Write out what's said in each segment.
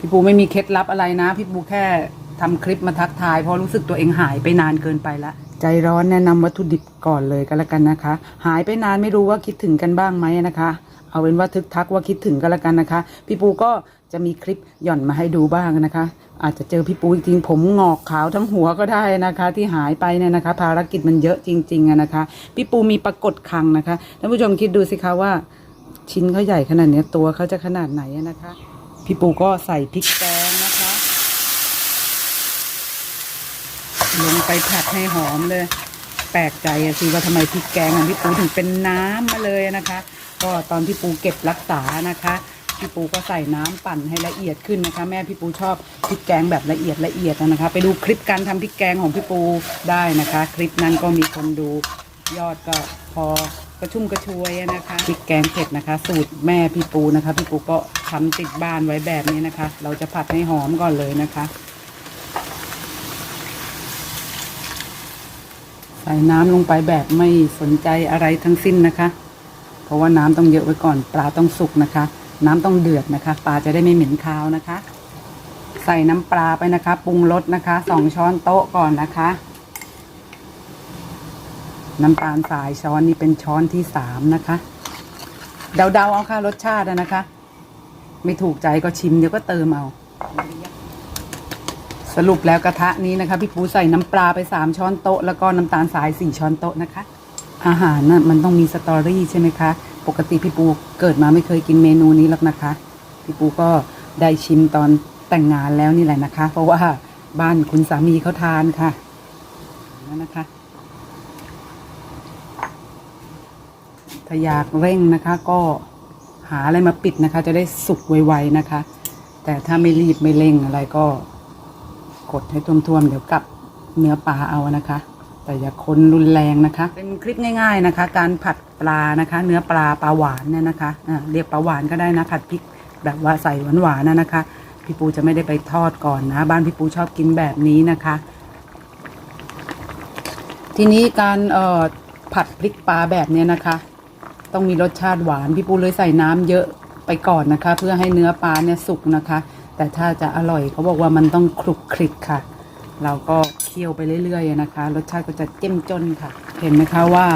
พี่ปูไม่มีเคล็ดลับอะไรนะ พี่ปูแค่ทำคลิปมาทักทายเพราะรู้สึกตัวเองหายไปนานเกินไปละใจร้อนแนะนำวัตถุดิบก่อนเลยก็แล้วกันนะคะ หายไปนานไม่รู้ว่าคิดถึงกันบ้างไหมนะคะ เอาเป็นว่าทึกทักว่าคิดถึงก็แล้วกันนะคะ พี่ปูก็จะมีคลิปหย่อนมาให้ดูบ้างนะคะ อาจจะเจอพี่ปูจริงๆผมงอกขาวทั้งหัวก็ได้นะคะ ที่หายไปเนี่ยนะคะ ภารกิจมันเยอะจริงๆอะนะคะ พี่ปูมีปรากฏคังนะคะท่านผู้ชมคิดดูสิคะว่า ชิ้นเขาใหญ่ขนาดเนี้ยตัวเขาจะขนาดไหนอะนะคะ พี่ปูก็ใส่พริกแกงนะคะ ลงไปผัดให้หอมเลย แปลกใจอะสิว่าทำไมพริกแกงของพี่ปูถึงเป็นน้ำมาเลยนะคะ ก็ตอนพี่ปูเก็บรักษานะคะพี่ปูก็ใส่น้ำปั่นให้ละเอียดขึ้นนะคะ แม่พี่ปูชอบพริกแกงแบบละเอียดละเอียดนะคะ ไปดูคลิปการทำพริกแกงของพี่ปูได้นะคะ คลิปนั้นก็มีคนดูยอดก็พอ กระชุ่มกระชวยนะคะพริกแกงเผ็ดนะคะ สูตรแม่พี่ปูนะคะ พี่ปูก็ทำติดบ้านไว้แบบนี้นะคะ เราจะผัดให้หอมก่อนเลยนะคะ ใส่น้ำลงไปแบบไม่สนใจอะไรทั้งสิ้นนะคะ เพราะว่าน้ำต้องเยอะไว้ก่อน ปลาต้องสุกนะคะ น้ำต้องเดือดนะคะ ปลาจะได้ไม่เหม็นคาวนะคะ ใส่น้ำปลาไปนะคะ ปรุงรสนะคะสองช้อนโต๊ะก่อนนะคะ น้ำตาลสายช้อนนี่เป็นช้อนที่สามนะคะ เดาๆเอาค่ะรสชาตินะคะ ไม่ถูกใจก็ชิมเดี๋ยวก็เติมเอา สรุปแล้วกระทะนี้นะคะ พี่ปูใส่น้ำปลาไปสามช้อนโต๊ะแล้วก็น้ำตาลสายสี่ช้อนโต๊ะนะคะ อาหารน่ะมันต้องมีสตอรี่ใช่ไหมคะ ปกติพี่ปูเกิดมาไม่เคยกินเมนูนี้หรอกนะคะ พี่ปูก็ได้ชิมตอนแต่งงานแล้วนี่แหละนะคะ เพราะว่าบ้านคุณสามีเขาทานค่ะนั่นนะคะ ถ้าอยากเร่งนะคะ ก็หาอะไรมาปิดนะคะ จะได้สุกไวๆนะคะ แต่ถ้าไม่รีบไม่เร่งอะไรก็กดให้ท่วมๆเดี๋ยวกลับเนื้อปลาเอานะคะ แต่อย่าคนรุนแรงนะคะ เป็นคลิปง่าย ๆนะคะ การผัดปลานะคะ เนื้อปลาปลาหวานเนี่ยนะคะอ่าเรียกปลาหวานก็ได้นะผัดพริกแบบว่าใส่หวานๆนะนะคะ พี่ปูจะไม่ได้ไปทอดก่อนนะ บ้านพี่ปูชอบกินแบบนี้นะคะ ทีนี้การเอ่อผัดพริกปลาแบบเนี้ยนะคะ ต้องมีรสชาติหวาน พี่ปูเลยใส่น้ำเยอะไปก่อนนะคะ เพื่อให้เนื้อปลาเนี่ยสุกนะคะ แต่ถ้าจะอร่อยเขาบอกว่ามันต้องคลุกคลิกค่ะ เราก็เคี่ยวไปเรื่อยๆนะคะ รสชาติก็จะเจ้มจนค่ะ เห็นไหมคะว่า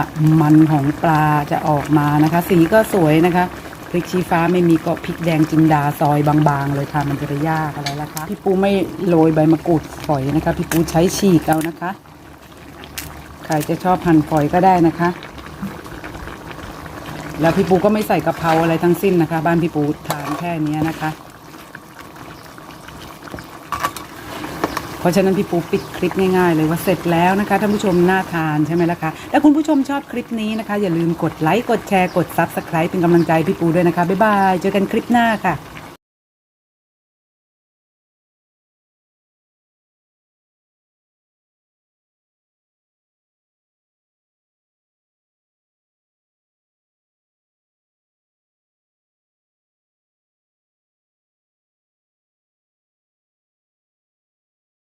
มันของปลาจะออกมานะคะ สีก็สวยนะคะพริกชี้ฟ้าไม่มีก็พริกแดงจินดาซอยบางๆ เลยค่ะมันจะไปยากอะไรล่ะคะพี่ปูไม่โรยใบมะกรูดฝอยนะคะ พี่ปูใช้ฉีกเอานะคะใครจะชอบหั่นฝอยก็ได้นะคะ แล้วพี่ปูก็ไม่ใส่กะเพราอะไรทั้งสิ้นนะคะ บ้านพี่ปูทานแค่เนี้ยนะคะ เพราะฉะนั้นพี่ปูปิดคลิปง่ายๆเลยว่าเสร็จแล้วนะคะท่านผู้ชมน่าทานใช่ไหมล่ะคะถ้าคุณผู้ชมชอบคลิปนี้นะคะ อย่าลืมกดไลค์กดแชร์กดซับสไครต์เป็นกำลังใจพี่ปูด้วยนะคะบ๊ายบายเจอกันคลิปหน้าค่ะ